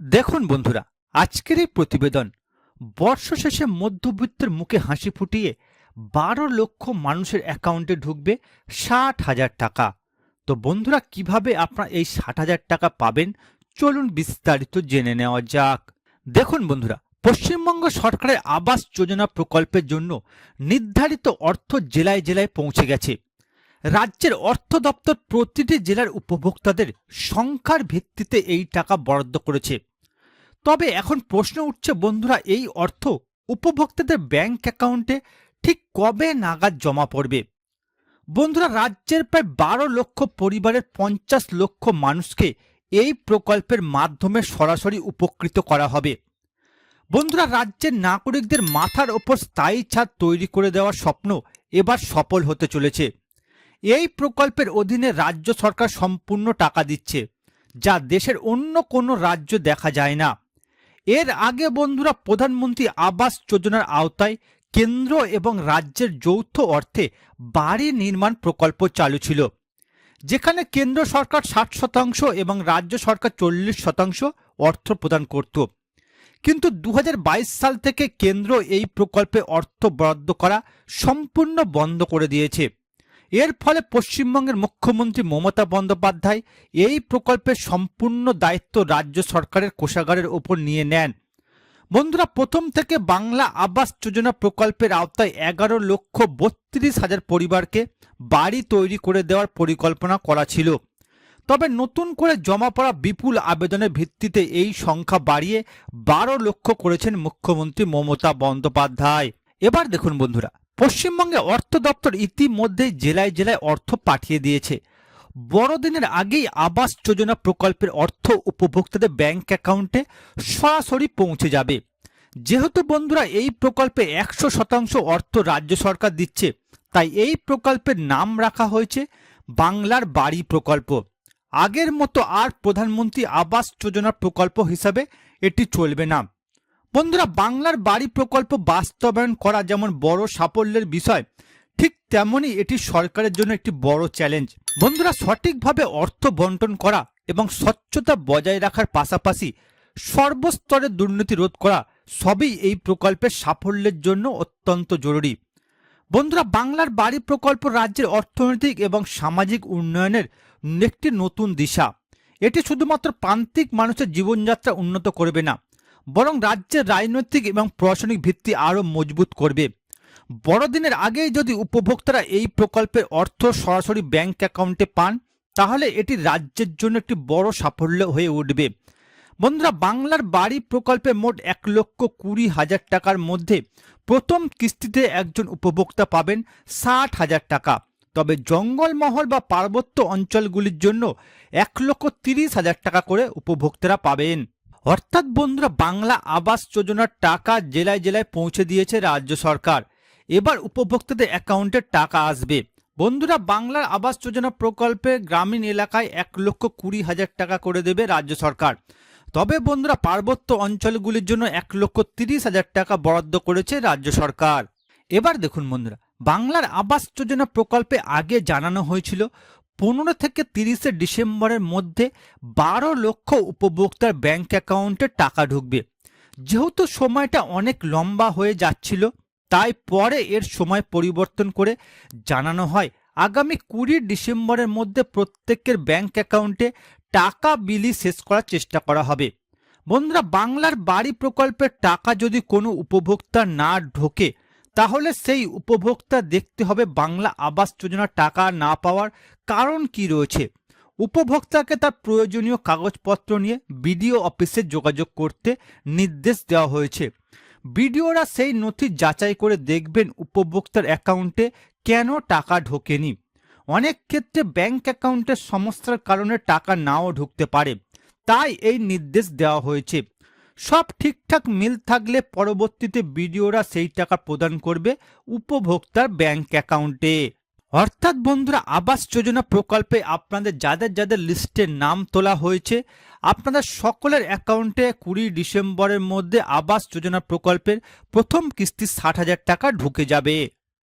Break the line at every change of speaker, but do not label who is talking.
দেখুন বন্ধুরা, আজকের এই প্রতিবেদন বর্ষ শেষে মধ্যবিত্তের মুখে হাসি ফুটিয়ে বারো লক্ষ মানুষের অ্যাকাউন্টে ঢুকবে ষাট হাজার টাকা। তো বন্ধুরা, কীভাবে আপনারা এই ষাট হাজার টাকা পাবেন? চলুন বিস্তারিত জেনে নেওয়া যাক। দেখুন বন্ধুরা, পশ্চিমবঙ্গ সরকারের আবাস যোজনা প্রকল্পের জন্য নির্ধারিত অর্থ জেলায় জেলায় পৌঁছে গেছে। রাজ্যের অর্থ দপ্তর প্রতিটি জেলার উপভোক্তাদের সংখ্যার ভিত্তিতে এই টাকা বরাদ্দ করেছে। তবে এখন প্রশ্ন উঠছে, বন্ধুরা, এই অর্থ উপভোক্তাদের ব্যাংক অ্যাকাউন্টে ঠিক কবে নাগাদ জমা পড়বে? বন্ধুরা, রাজ্যের প্রায় বারো লক্ষ পরিবারের পঞ্চাশ লক্ষ মানুষকে এই প্রকল্পের মাধ্যমে সরাসরি উপকৃত করা হবে। বন্ধুরা, রাজ্যের নাগরিকদের মাথার ওপর স্থায়ী ছাদ তৈরি করে দেওয়ার স্বপ্ন এবার সফল হতে চলেছে। এই প্রকল্পের অধীনে রাজ্য সরকার সম্পূর্ণ টাকা দিচ্ছে, যা দেশের অন্য কোনো রাজ্য দেখা যায় না। এর আগে বন্ধুরা প্রধানমন্ত্রী আবাস যোজনার আওতায় কেন্দ্র এবং রাজ্যের যৌথ অর্থে বাড়ি নির্মাণ প্রকল্প চালু ছিল, যেখানে কেন্দ্র সরকার ষাট শতাংশ এবং রাজ্য সরকার চল্লিশ শতাংশ অর্থ প্রদান করত। কিন্তু দু হাজার বাইশ সাল থেকে কেন্দ্র এই প্রকল্পে অর্থ বরাদ্দ করা সম্পূর্ণ বন্ধ করে দিয়েছে। এর ফলে পশ্চিমবঙ্গের মুখ্যমন্ত্রী মমতা বন্দ্যোপাধ্যায় এই প্রকল্পের সম্পূর্ণ দায়িত্ব রাজ্য সরকারের কোষাগারের ওপর নিয়ে নেন। বন্ধুরা, প্রথম থেকে বাংলা আবাস যোজনা প্রকল্পের আওতায় এগারো লক্ষ বত্রিশ হাজার পরিবারকে বাড়ি তৈরি করে দেওয়ার পরিকল্পনা করা ছিল। তবে নতুন করে জমা পড়া বিপুল আবেদনের ভিত্তিতে এই সংখ্যা বাড়িয়ে বারো লক্ষ করেছেন মুখ্যমন্ত্রী মমতা বন্দ্যোপাধ্যায়। এবার দেখুন বন্ধুরা পশ্চিমবঙ্গে অর্থ দপ্তর ইতিমধ্যে জেলায় জেলায় অর্থ পাঠিয়ে দিয়েছে। বড়দিনের আগেই আবাস যোজনা প্রকল্পের অর্থ উপভোক্তাদের ব্যাংক অ্যাকাউন্টে সরাসরি পৌঁছে যাবে। যেহেতু বন্ধুরা, এই প্রকল্পে একশো শতাংশ অর্থ রাজ্য সরকার দিচ্ছে, তাই এই প্রকল্পের নাম রাখা হয়েছে বাংলার বাড়ি প্রকল্প। আগের মতো আর প্রধানমন্ত্রী আবাস যোজনা প্রকল্প হিসাবে এটি চলবে না। বন্ধুরা, বাংলার বাড়ি প্রকল্প বাস্তবায়ন করা যেমন বড় সাফল্যের বিষয়, ঠিক তেমনই এটি সরকারের জন্য একটি বড় চ্যালেঞ্জ বন্ধুরা, সঠিকভাবে অর্থ বন্টন করা এবং স্বচ্ছতা বজায় রাখার পাশাপাশি সর্বস্তরে দুর্নীতি রোধ করা সবই এই প্রকল্পের সাফল্যের জন্য অত্যন্ত জরুরি। বন্ধুরা, বাংলার বাড়ি প্রকল্প রাজ্যের অর্থনৈতিক এবং সামাজিক উন্নয়নের একটি নতুন দিশা। এটি শুধুমাত্র প্রান্তিক মানুষের জীবনযাত্রা উন্নত করবে না বরং রাজ্যের রাজনৈতিক এবং প্রশাসনিক ভিত্তি আরও মজবুত করবে। বড়দিনের আগেই যদি উপভোক্তারা এই প্রকল্পের অর্থ সরাসরি ব্যাংক অ্যাকাউন্টে পান, তাহলে এটি রাজ্যের জন্য একটি বড় সাফল্য হয়ে উঠবে। বন্ধুরা, বাংলার বাড়ি প্রকল্পে মোট এক লক্ষ কুড়ি হাজার টাকার মধ্যে প্রথম কিস্তিতে একজন উপভোক্তা পাবেন ষাট হাজার টাকা। তবে জঙ্গলমহল বা পার্বত্য অঞ্চলগুলির জন্য এক লক্ষ তিরিশ হাজার টাকা করে উপভোক্তারা পাবেন। অর্থাৎ বন্ধুরা, বাংলা আবাস যোজনার টাকা জেলায় জেলায় পৌঁছে দিয়েছে রাজ্য সরকার। এবার উপভোক্তাদের অ্যাকাউন্টে টাকা আসবে। বন্ধুরা, বাংলার আবাস যোজনা প্রকল্পে গ্রামীণ এলাকায় এক লক্ষ কুড়ি হাজার টাকা করে দেবে রাজ্য সরকার। তবে বন্ধুরা, পার্বত্য অঞ্চলগুলির জন্য এক লক্ষ তিরিশ হাজার টাকা বরাদ্দ করেছে রাজ্য সরকার। এবার দেখুন বন্ধুরা, বাংলার আবাস যোজনা প্রকল্পে আগে জানানো হয়েছিল পনেরো থেকে তিরিশে ডিসেম্বরের মধ্যে বারো লক্ষ উপভোক্তার ব্যাংক অ্যাকাউন্টে টাকা ঢুকবে। যেহেতু সময়টা অনেক লম্বা হয়ে যাচ্ছিল, তাই পরে এর সময় পরিবর্তন করে জানানো হয়, আগামী কুড়ি ডিসেম্বরের মধ্যে প্রত্যেকের ব্যাংক অ্যাকাউন্টে টাকা বিলি শেষ করার চেষ্টা করা হবে। বন্ধুরা, বাংলার বাড়ি প্রকল্পের টাকা যদি কোনো উপভোক্তা না ঢোকে তাহলে সেই উপভোক্তা দেখতে হবে বাংলা আবাস যোজনার টাকা না পাওয়ার কারণ কি রয়েছে। উপভোক্তাকে তার প্রয়োজনীয় কাগজপত্র নিয়ে বিডিও অফিসে যোগাযোগ করতে নির্দেশ দেওয়া হয়েছে। বিডিওরা সেই নথি যাচাই করে দেখবেন উপভোক্তার অ্যাকাউন্টে কেন টাকা ঢোকেনি। অনেক ক্ষেত্রে ব্যাংক অ্যাকাউন্টের সমস্যার কারণে টাকা নাও ঢুকতে পারে। তাই এই নির্দেশ দেওয়া হয়েছে। সব ঠিকঠাক মিল থাকলে পরবর্তীতে বিডিওরা সেই টাকা প্রদান করবে উপভোক্তার ব্যাংক অ্যাকাউন্টে। অর্থাৎ বন্ধুরা, আবাস যোজনা প্রকল্পে আপনাদের যাদের যাদের লিস্টে নাম তোলা হয়েছে, আপনাদের সকলের অ্যাকাউন্টে কুড়ি ডিসেম্বরের মধ্যে আবাস যোজনা প্রকল্পের প্রথম কিস্তি ষাট হাজার টাকা ঢুকে যাবে।